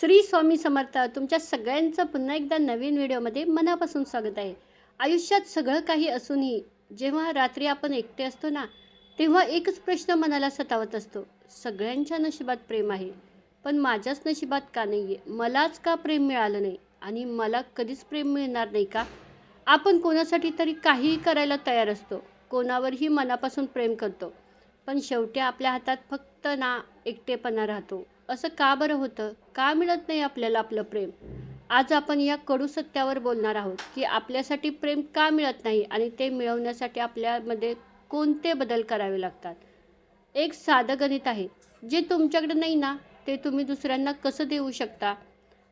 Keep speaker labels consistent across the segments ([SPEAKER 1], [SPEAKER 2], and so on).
[SPEAKER 1] श्री स्वामी समर्थ तुमच्या सगळ्यांचं पुन्हा एकदा नवीन व्हिडिओमध्ये मनापासून स्वागत आहे. आयुष्यात सगळं काही असूनही जेव्हा रात्री आपण एकटे असतो ना तेव्हा एकच प्रश्न मनाला सतावत असतो. सगळ्यांच्या नशिबात प्रेम आहे. पण माझ्याच नशिबात का नाही आहे मलाच का प्रेम मिळालं नाही? आणि मला कधीच प्रेम मिळणार नाही का? आपण कोणासाठी तरी काहीही करायला तयार असतो. कोणावरही मनापासून प्रेम करतो. पण शेवटी आपल्या हातात फक्त ना एकटेपणा राहतो. असं का बरं होतं? का मिळत नाही आपल्याला आपलं प्रेम? आज आपण या कडू सत्यावर बोलणार आहोत की आपल्यासाठी प्रेम का मिळत नाही आणि ते मिळवण्यासाठी आपल्यामध्ये कोणते बदल करावे लागतात? एक साधं गणित आहे. जे तुमच्याकडे नाही ना ते तुम्ही दुसऱ्यांना कसं देऊ शकता?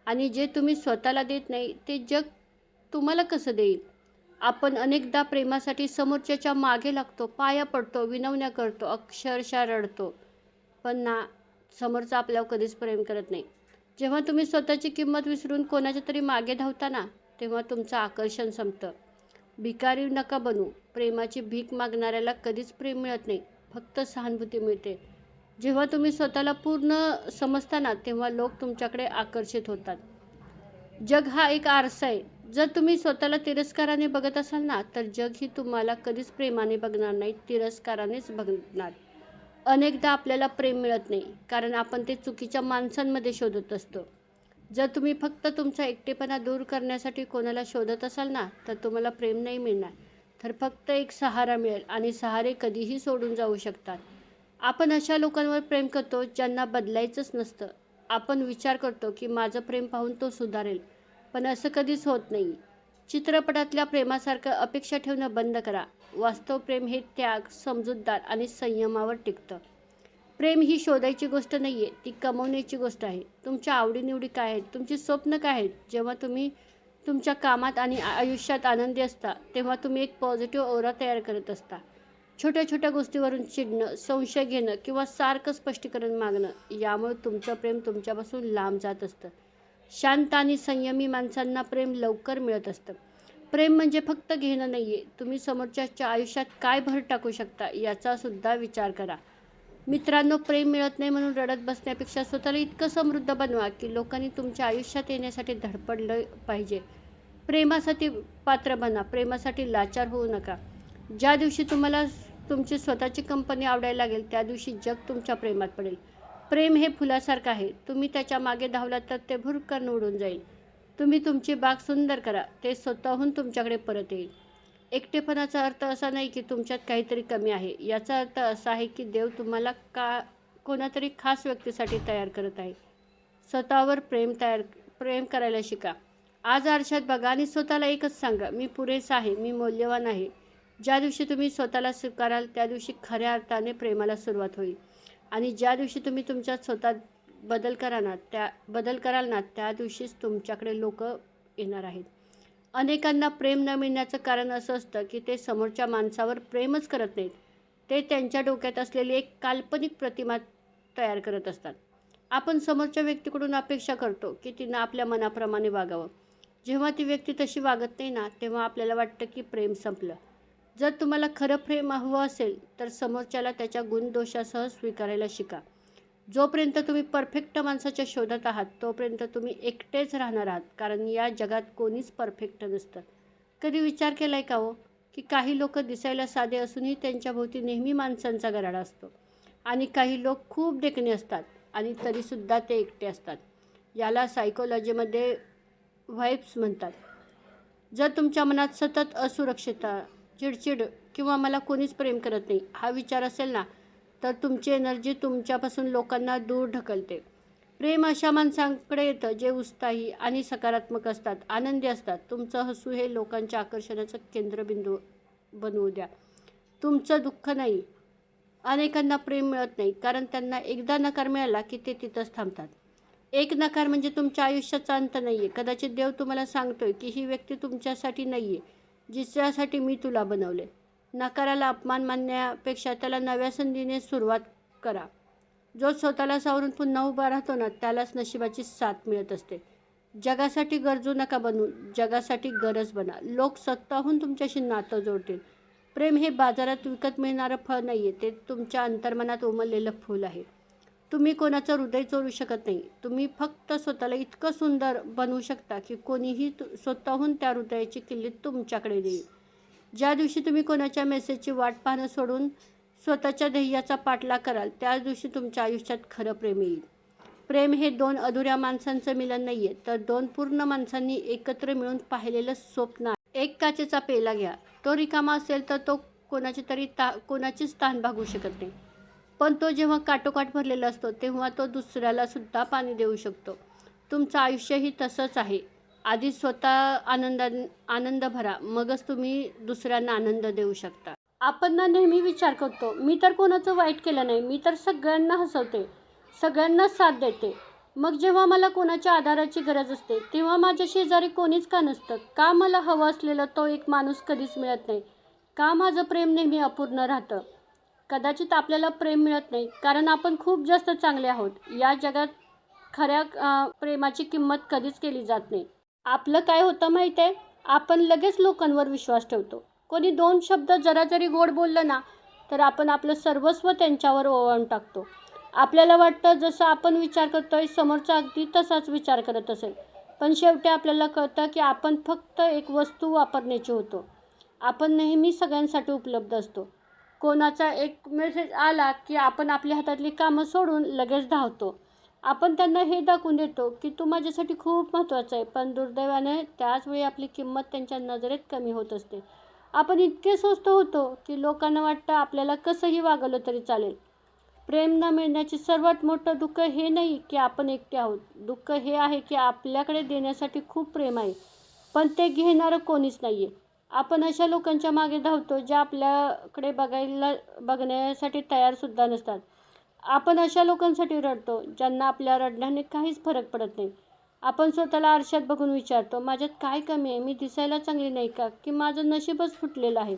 [SPEAKER 1] आणि जे तुम्ही स्वतःला देत नाही ते जग तुम्हाला कसं देईल? आपण अनेकदा प्रेमासाठी समोरच्याच्या मागे लागतो पाया पडतो विनवण्या करतो अक्षरशः रडतो. पण ना समोरचा आपल्यावर कधीच प्रेम करत नाही. जेव्हा तुम्ही स्वतःची किंमत विसरून कोणाच्या तरी मागे धावता ना तेव्हा तुमचं आकर्षण संपतं. भिकारी नका बनू. प्रेमाची भीक मागणाऱ्याला कधीच प्रेम मिळत नाही फक्त सहानुभूती मिळते. जेव्हा तुम्ही स्वतःला पूर्ण समजता ना तेव्हा लोक तुमच्याकडे आकर्षित होतात. जग हा एक आरसा आहे. जर तुम्ही स्वतःला तिरस्काराने बघत असाल ना तर जग ही तुम्हाला कधीच प्रेमाने बघणार नाही तिरस्कारानेच बघणार. अनेकदा आपल्याला प्रेम मिळत नाही कारण आपण ते चुकीच्या माणसांमध्ये शोधत असतो. जर तुम्ही फक्त तुमचा एकटेपणा दूर करण्यासाठी कोणाला शोधत असाल ना तर तुम्हाला प्रेम नाही मिळणार. तर फक्त एक सहारा मिळेल आणि सहारे कधीही सोडून जाऊ शकतात. आपण अशा लोकांवर प्रेम करतो ज्यांना बदलायचंच नसतं. आपण विचार करतो की माझं प्रेम पाहून तो सुधारेल पण असं कधीच होत नाही. चित्रपटातल्या प्रेमासारखं अपेक्षा ठेवणं बंद करा. वास्तव प्रेम हे त्याग समजूतदार आणि संयमावर टिकतं. प्रेम ही शोधायची गोष्ट नाही आहे ती कमवण्याची गोष्ट आहे. तुमच्या आवडीनिवडी काय आहेत? तुमची स्वप्न काय आहेत? जेव्हा तुम्ही तुमच्या कामात आणि आयुष्यात आनंदी असता तेव्हा तुम्ही एक पॉझिटिव्ह ओरा तयार करत असता. छोट्या छोट्या गोष्टीवरून चिडणं संशय घेणं किंवा सारखं स्पष्टीकरण मागणं यामुळे तुमचं प्रेम तुमच्यापासून लांब जात असतं. शांत आणि संयमी माणसांना प्रेम लवकर मिळत असतं. प्रेम म्हणजे फक्त घेणं नाही आहे तुम्ही समोरच्याच्या आयुष्यात काय भर टाकू शकता याचासुद्धा विचार करा. मित्रांनो प्रेम मिळत नाही म्हणून रडत बसण्यापेक्षा स्वतःला इतकं समृद्ध बनवा की लोकांनी तुमच्या आयुष्यात येण्यासाठी धडपडलं पाहिजे. प्रेमासाठी पात्र बना. प्रेमासाठी लाचार होऊ नका. ज्या दिवशी तुम्हाला तुमची स्वतःची कंपनी आवडायला लागेल त्या दिवशी जग तुमच्या प्रेमात पडेल. प्रेम हे फुलासारखं आहे. तुम्ही त्याच्यामागे धावलात तर ते भुरकन उडून जाईल. तुम्ही तुमची बाग सुंदर करा. ते स्वतःहून तुमच्याकडे परत येईल. एकटेपणाचा अर्थ असा नाही की तुमच्यात काहीतरी कमी आहे. याचा अर्थ असा आहे की देव तुम्हाला का कोणातरी खास व्यक्तीसाठी तयार करत आहे. स्वतःवर प्रेम तयार प्रेम करायला शिका. आज आरशात बघा आणि स्वतःला एकच सांगा मी पुरेसा आहे मी मौल्यवान आहे. ज्या दिवशी तुम्ही स्वतःला स्वीकाराल त्या दिवशी खऱ्या अर्थाने प्रेमाला सुरुवात होईल. आणि ज्या दिवशी तुम्ही तुमच्या स्वतः बदल करा ना त्या बदल कराल ना त्या दिवशीच तुमच्याकडे लोक येणार आहेत. अनेकांना प्रेम न मिळण्याचं कारण असं असतं की ते समोरच्या माणसावर प्रेमच करत नाहीत. ते त्यांच्या डोक्यात असलेली एक काल्पनिक प्रतिमा तयार करत असतात. आपण समोरच्या व्यक्तीकडून अपेक्षा करतो की तिनं आपल्या मनाप्रमाणे वागावं. जेव्हा ती व्यक्ती तशी वागत नाही ना तेव्हा आपल्याला वाटतं की प्रेम संपलं. जर तुम्हाला खरं प्रेम हवं असेल तर समोरच्याला त्याच्या गुणदोषासह स्वीकारायला शिका. जोपर्यंत तुम्ही परफेक्ट माणसाच्या शोधात आहात तोपर्यंत तुम्ही एकटेच राहणार आहात कारण या जगात कोणीच परफेक्ट नसतं. कधी विचार केला आहे का हो की काही लोक दिसायला साधे असूनही त्यांच्याभोवती नेहमी माणसांचा गराडा असतो. आणि काही लोक खूप देखणे असतात आणि तरीसुद्धा ते एकटे असतात. याला सायकोलॉजीमध्ये व्हाईब्स म्हणतात. जर तुमच्या मनात सतत असुरक्षितता चिडचिड किंवा मला कोणीच प्रेम करत नाही. हा विचार असेल ना तर तुमची एनर्जी तुमच्यापासून लोकांना दूर ढकलते. प्रेम अशा माणसांकडे येतं जे उत्साही आणि सकारात्मक असतात आनंदी असतात. तुमचं हसू हे लोकांच्या आकर्षणाचं केंद्रबिंदू बनवू द्या. तुमचं दुःख नाही. अनेकांना प्रेम मिळत नाही कारण त्यांना एकदा नकार मिळाला की ते तिथंच थांबतात. एक नकार म्हणजे तुमच्या आयुष्याचा अंत नाही आहे कदाचित देव तुम्हाला सांगतोय की ही व्यक्ती तुमच्यासाठी नाही आहे जिच्यासाठी मी तुला बनवले. नकाराला अपमान मानण्यापेक्षा त्याला नव्या संधीने सुरुवात करा. जो स्वतःला सावरून पुन्हा उभा राहतो ना त्यालाच नशिबाची साथ मिळत असते. जगासाठी गरजू नका बनू जगासाठी गरज बना. लोक स्वतःहून तुमच्याशी नातं जोडतील. प्रेम हे बाजारात विकत मिळणारं फळ नाही आहे ते तुमच्या अंतर्मनात उमललेलं फूल आहे. तुम्ही कोणाचं हृदय चोरू शकत नाही. तुम्ही फक्त स्वतःला इतकं सुंदर बनवू शकता की कोणीही तु स्वतःहून त्या हृदयाची किल्ली तुमच्याकडे देईल. ज्या दिवशी तुम्ही कोणाच्या मेसेजची वाट पाहणं सोडून स्वतःच्या ध्येयाचा पाठला कराल त्याच दिवशी तुमच्या आयुष्यात खरं प्रेम येईल. प्रेम हे दोन अधुऱ्या माणसांचं मिलन नाही आहे तर दोन पूर्ण माणसांनी एकत्र मिळून पाहिलेलं स्वप्न आहे. एक काचेचा पेला घ्या. तो रिकामा असेल तर तो कोणाची तरी ता कोणाचीच ताण भागू शकत नाही. पण तो जेव्हा काटोकाट भरलेला असतो तेव्हा तो दुसऱ्याला सुद्धा पाणी देऊ शकतो. तुमचं आयुष्यही तसंच आहे. आधी स्वतः आनंदा आनंद भरा मगच तुम्ही दुसऱ्यांना आनंद देऊ शकता. आपण ना नेहमी विचार करतो मी तर कोणाचं वाईट केलं नाही मी तर सगळ्यांना हसवते सगळ्यांना साथ देते. मग जेव्हा मला कोणाच्या आधाराची गरज असते तेव्हा माझ्या शेजारी कोणीच का नसतं? का मला हवं असलेलं तो एक माणूस कधीच मिळत नाही? का माझं प्रेम नेहमी अपूर्ण राहतं? कदाचित आपल्याला प्रेम मिळत नाही. कारण आपण खूप जास्त चांगले आहोत. या जगात खऱ्या प्रेमाची किंमत कधीच केली जात नाही. आपलं काय होतं माहीत आहे आपण लगेच लोकांवर विश्वास ठेवतो. कोणी दोन शब्द जरा जरी गोड बोललं ना तर आपण आपलं सर्वस्व त्यांच्यावर ओवाळून टाकतो. आपल्याला वाटतं जसं आपण विचार करतो आहे समोरचा अगदी तसाच विचार करत असेल. पण शेवटी आपल्याला कळतं की आपण फक्त एक वस्तू वापरण्याची होतो. आपण नेहमी सगळ्यांसाठी उपलब्ध असतो. कोणाचा एक मेसेज आला की आपण आपल्या हातातली कामं सोडून लगेच धावतो. आपण त्यांना हे दाखवून देतो की तू माझ्यासाठी खूप महत्त्वाचं आहे पण दुर्दैवाने त्याच वेळी आपली किंमत त्यांच्या नजरेत कमी होत असते. आपण इतके स्वस्त होतो की लोकांना वाटतं आपल्याला कसंही वागवलं तरी चालेल. प्रेम न मिळण्याचे सर्वात मोठं दुःख हे नाही की आपण एकटे आहोत. दुःख हे आहे की आपल्याकडे देण्यासाठी खूप प्रेम आहे पण ते घेणारं कोणीच नाही आहे आपण अशा लोकांच्या मागे धावतो ज्या आपल्याकडे बघायला बघण्यासाठी तयारसुद्धा नसतात. आपण अशा लोकांसाठी रडतो ज्यांना आपल्या रडण्याने काहीच फरक पडत नाही. आपण स्वतःला आरशात बघून विचारतो माझ्यात काय कमी आहे? मी दिसायला चांगली नाही का? की माझं नशीबच फुटलेलं आहे?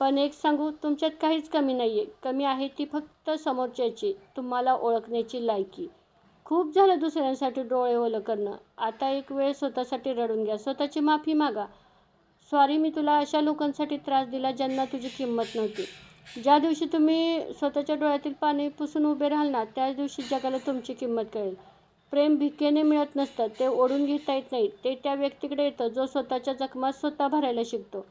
[SPEAKER 1] पण एक सांगू तुमच्यात काहीच कमी नाही आहे कमी आहे ती फक्त समोरच्याची तुम्हाला ओळखण्याची लायकी. खूप झालं दुसऱ्यांसाठी डोळे ओलं करणं. आता एक वेळ स्वतःसाठी रडून घ्या. स्वतःची माफी मागा. सॉरी मी तुला अशा लोकांसाठी त्रास दिला ज्यांना तुझी किंमत नव्हती. ज्या दिवशी तुम्ही स्वतःच्या डोळ्यातील पाणी पुसून उभे राहाल ना त्याच दिवशी जगाला तुमची किंमत कळेल. प्रेम भिकेने मिळत नसतं ते ओढून घेता येत नाही. ते त्या व्यक्तीकडे येतं जो स्वतःच्या जखमा स्वतः भरायला शिकतो.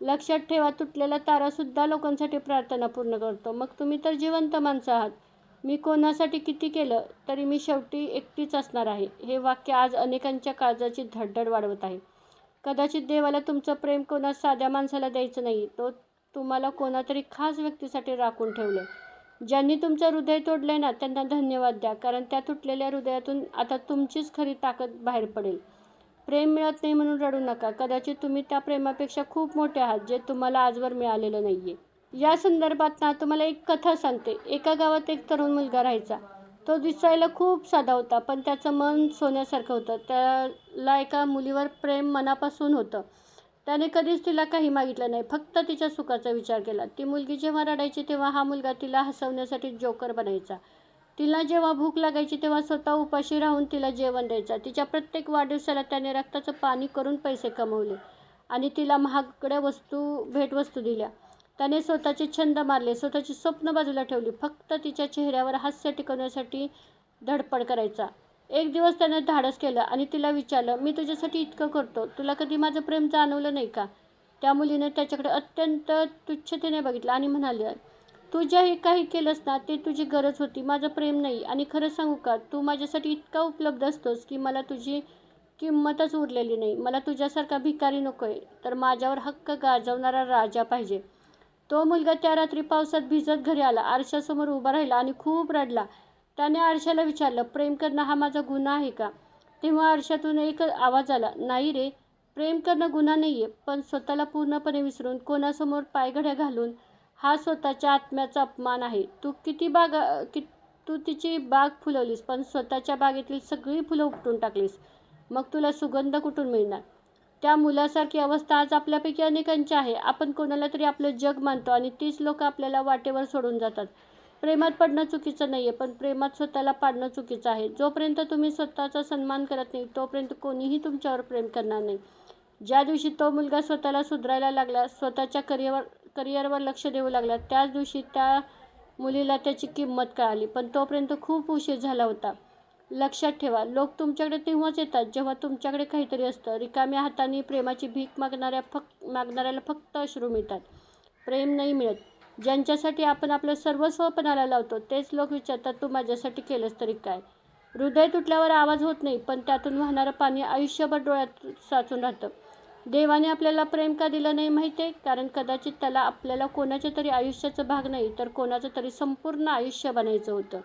[SPEAKER 1] लक्षात ठेवा तुटलेला तारासुद्धा लोकांसाठी प्रार्थना पूर्ण करतो. मग तुम्ही तर जिवंत माणसं आहात. मी कोणासाठी किती केलं तरी मी शेवटी एकटीच असणार आहे. हे वाक्य आज अनेकांच्या काळजाची धडधड वाढवत आहे. कदाचित देवाला तुमचं प्रेम कोणा साध्या माणसाला द्यायचं नाही. तो तुम्हाला कोणातरी खास व्यक्तीसाठी राखून ठेवलं ज्यांनी तुमचं हृदय तोडलंय ना त्यांना धन्यवाद द्या. कारण त्या तुटलेल्या हृदयातून आता तुमचीच खरी ताकद बाहेर पडेल. प्रेम मिळत नाही म्हणून रडू नका. कदाचित तुम्ही त्या प्रेमापेक्षा खूप मोठे आहात जे तुम्हाला आजवर मिळालेलं नाही आहे या संदर्भात ना तुम्हाला एक कथा सांगते. एका गावात एक तरुण मुलगा राहायचा. तो दिसायला खूप साधा होता पण त्याचं मन सोन्यासारखं होतं. त्याला एका मुलीवर प्रेम मनापासून होतं. त्याने कधीच तिला काही मागितलं नाही फक्त तिच्या सुखाचा विचार केला. ती मुलगी जेव्हा रडायची तेव्हा हा मुलगा तिला हसवण्यासाठी जोकर बनायचा. तिला जेव्हा भूक लागायची तेव्हा स्वतः उपाशी राहून तिला जेवण द्यायचा. तिच्या प्रत्येक वाढदिवसाला त्याने रक्ताचं पाणी करून पैसे कमवले आणि तिला महागड्या वस्तू भेटवस्तू दिल्या. त्याने स्वतःचे छंद मारले स्वतःची स्वप्न बाजूला ठेवली फक्त तिच्या चेहऱ्यावर हास्य टिकवण्यासाठी धडपड करायचा. एक दिवस त्यानं धाडस केलं आणि तिला विचारलं मी तुझ्यासाठी इतकं करतो तुला कधी माझं प्रेम जाणवलं नाही का? त्या मुलीनं त्याच्याकडे अत्यंत तुच्छतेने बघितलं आणि म्हणाले तू जे काही केलंस ना ते तुझी गरज होती माझं प्रेम नाही. आणि खरं सांगू का तू माझ्यासाठी इतका उपलब्ध असतोस की मला तुझी किंमतच उरलेली नाही. मला तुझ्यासारखा भिकारी नको आहे तर माझ्यावर हक्क गाजवणारा राजा पाहिजे. तो मुलगा त्या रात्री पावसात भिजत घरी आला. आरशासमोर उभा राहिला आणि खूप रडला. त्याने आरशाला विचारलं प्रेम करणं हा माझा गुन्हा आहे का? तेव्हा आरशातून एक आवाज आला नाही रे प्रेम करणं गुन्हा नाही आहे पण स्वतःला पूर्णपणे विसरून कोणासमोर पायघड्या घालून हा स्वतःच्या आत्म्याचा अपमान आहे. तू किती बाग कि तू तिची बाग फुलवलीस पण स्वतःच्या बागेतील सगळी फुलं उपटून टाकलीस. मग तुला सुगंध कुठून मिळणार? त्या मुलासारखी अवस्था आज आपल्यापैकी अनेकांची आहे. आपण कोणाला तरी आपलं जग मानतो आणि तीच लोक आपल्याला वाटेवर सोडून जातात. प्रेमात पडणं चुकीचं नाही आहे पण प्रेमात स्वतःला पाडणं चुकीचं आहे. जोपर्यंत तुम्ही स्वतःचा सन्मान करत नाही तोपर्यंत कोणीही तुमच्यावर प्रेम करणार नाही. ज्या दिवशी तो मुलगा स्वतःला सुधारायला लागला स्वतःच्या करिअर करिअरवर लक्ष देऊ लागला त्याच दिवशी त्या मुलीला त्याची किंमत कळाली. पण तोपर्यंत खूप उशीर झाला होता. लक्षात ठेवा. लोक तुमच्याकडे तेव्हाच येतात जेव्हा तुमच्याकडे काहीतरी असतं. रिकाम्या हाताने प्रेमाची भीक मागणाऱ्या फक्त मागणाऱ्याला फक्त अश्रू मिळतात. प्रेम नाही मिळत. ज्यांच्यासाठी आपण आपलं सर्वस्व पणाला लावतो तेच लोक विचारतात तू माझ्यासाठी केलंस तरी काय? हृदय तुटल्यावर आवाज होत नाही पण त्यातून वाहणारं पाणी आयुष्यभर डोळ्यात साचून राहतं. देवाने आपल्याला प्रेम का दिलं नाही माहिती आहे? कारण कदाचित त्याला आपल्याला कोणाच्या तरी आयुष्याचा भाग नाही तर कोणाचं तरी संपूर्ण आयुष्य बनायचं होतं.